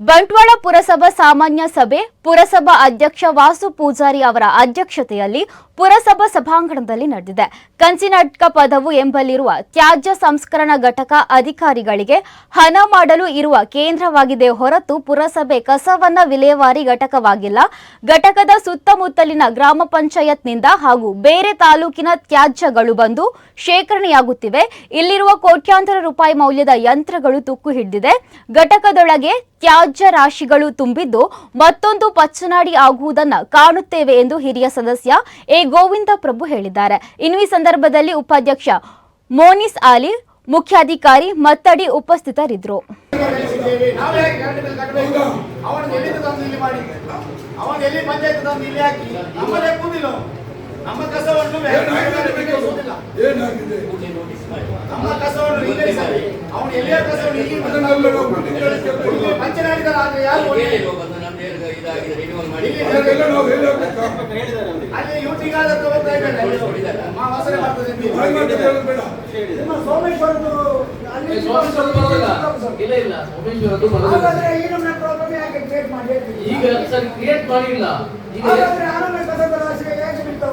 ಬಂಟ್ವಾಳ ಪುರಸಭಾ ಸಾಮಾನ್ಯ ಸಭೆ, ಪುರಸಭಾ ಅಧ್ಯಕ್ಷ ವಾಸು ಪೂಜಾರಿ ಅವರ ಅಧ್ಯಕ್ಷತೆಯಲ್ಲಿ ಪುರಸಭಾ ಸಭಾಂಗಣದಲ್ಲಿ ನಡೆದಿದೆ. ಕಂಚಿನಾಟಕ ಪದವು ಎಂಬಲ್ಲಿರುವ ತ್ಯಾಜ್ಯ ಸಂಸ್ಕರಣಾ ಘಟಕ ಅಧಿಕಾರಿಗಳಿಗೆ ಹಣ ಮಾಡಲು ಇರುವ ಕೇಂದ್ರವಾಗಿದೆ ಹೊರತು ಪುರಸಭೆ ಕಸವನ್ನ ವಿಲೇವಾರಿ ಘಟಕವಾಗಿಲ್ಲ. ಘಟಕದ ಸುತ್ತಮುತ್ತಲಿನ ಗ್ರಾಮ ಪಂಚಾಯತ್ನಿಂದ ಹಾಗೂ ಬೇರೆ ತಾಲೂಕಿನ ತ್ಯಾಜ್ಯಗಳು ಬಂದು ಶೇಖರಣೆಯಾಗುತ್ತಿವೆ. ಇಲ್ಲಿರುವ ಕೋಟ್ಯಾಂತರ ರೂಪಾಯಿ ಮೌಲ್ಯದ ಯಂತ್ರಗಳು ತುಕ್ಕು ಹಿಡಿದಿದೆ. ಘಟಕದೊಳಗೆ ತ್ಯಾಜ್ಯ ರಾಶಿಗಳು ತುಂಬಿದ್ದು ಮತ್ತೊಂದು ಪಚ್ಚನಾಡಿ ಆಗುವುದನ್ನು ಕಾಣುತ್ತೇವೆ ಎಂದು ಹಿರಿಯ ಸದಸ್ಯ ಎ. ಗೋವಿಂದ ಪ್ರಭು ಹೇಳಿದ್ದಾರೆ. ಇನ್ನು ಈ ಸಂದರ್ಭದಲ್ಲಿ ಉಪಾಧ್ಯಕ್ಷ ಮೋನಿಸ್ ಆಲಿ ಮುಖ್ಯಾಧಿಕಾರಿ ಮತ್ತಡಿ ಉಪಸ್ಥಿತರಿದ್ದರು. ನಮ್ಮ ಕಸವನ್ನು ನಮ್ಮ ಕಸವನ್ನು ಅವನು ಎಲ್ಲಿಯ ಕಸವನ್ನು ಇಲ್ಲಿ ಅದನ್ನೆಲ್ಲ ನಾವು ವಿಂಗಡಿಸಬೇಕು. ಇಲ್ಲಿ ಪಂಚನಾಡಿದರೆ ಆದ್ರೆ ಯಾರು ಒಳ್ಳೆ- ಅದನ್ನೆಲ್ಲ ನಾವು ಹೇಳಬೇಕು ಅಲ್ಲಿ ಯೂಟಿಗಾದ ತಗೋತಾ ಇದ್ದಾರೆ ಮಾ ವಾಸನೆ ಮಾಡ್ತದೆ ಅಂತ ಹಾಗೆ ಹೇಳಿ. ಹೇಳೋದು ಬೇಡ ನಿಮ್ಮ ಸೋಮೇಶ್ವರದ್ದು ಅಲ್ಲಿ ಸೋಮೇಶ್ವರ ಇಲ್ಲ ಇಲ್ಲ. ಸೋಮೇಶ್ವರದ್ದು ಬರೋದಿಲ್ಲ ಹಾಗಾದ್ರೆ ಈ ನಮ್ಮ ಪ್ರಾಬ್ಲಮ್ ಯಾಕೆ ಕ್ರಿಯೇಟ್ ಮಾಡಿ ಈಗ ಸರ್ ಕ್ರಿಯೇಟ್ ಮಾಡಿಲ್ಲ. ಈಗ ಹಾಗಾದ್ರೆ ಆನಂದ ಕಸದ ರಾಶಿ ಯಾಕೆ ಬಿಡ್ತಾ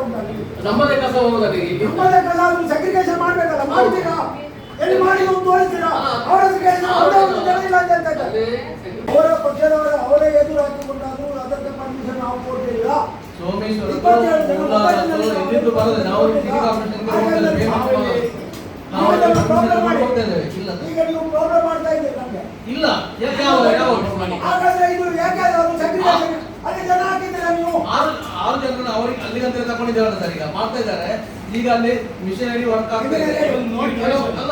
ನಮ್ಮದೇ ಕಸ ನಮ್ಮದೇ ಕಸ ಅದನ್ನು segregation ಮಾಡ್ಬೇಕಲ್ಲ ಮಾಡ್ತೀರಾ ಎಲ್ಲಿ ಮಾಡಿ ನೀವು ತೋರಿಸ್ತೀರಾ ಅವರ ಹತ್ರ ಕೇಳಿ ನಾವು ಅವ್ರೇ ಒಂದು ಜನ ಇಲ್ಲ ಅಂತ ಹೇಳ್ತಾ ಇದ್ದಾರೆ. ಅವರ ಪಕ್ಷದವರ ಅವರೇ ಎದುರು ಹಾಕಿಕೊಂಡಾದ್ರು ಅದಕ್ಕೆ ಪರ್ಮಿಷನ್ ನಾವು ಕೊಡಲಿಲ್ಲ ಅಲ್ಲಿ ಈಗ ನೀವು ಪ್ರಾಬ್ಲಮ್ ಮಾಡ್ತಾ ಇದ್ದೀರಿ ನಮ್ಗೆ. ಇಲ್ಲ. ಯಾಕೆ ಹಾಗಾದ್ರೆ ಇದು ಅದು ಅಲ್ಲಿ ಜನ ಹಾಕಿದ್ದೀರಾ ನೀವು? ಆರು ಜನರನ್ನ ಅವರಿಗೆ ಅಲ್ಲಿಗಂತ ತಗೊಂಡಿದ್ದೇವಲ್ಲ ಸರ್ ಈಗ. ಮಾಡ್ತಾ ಇದ್ದಾರೆ. ಈಗ ಅಲ್ಲಿ ಮಿಷನರಿ ವರ್ಕ್ ಆಗ್ತಾ ಇದೆ. ಅಲ್ಲ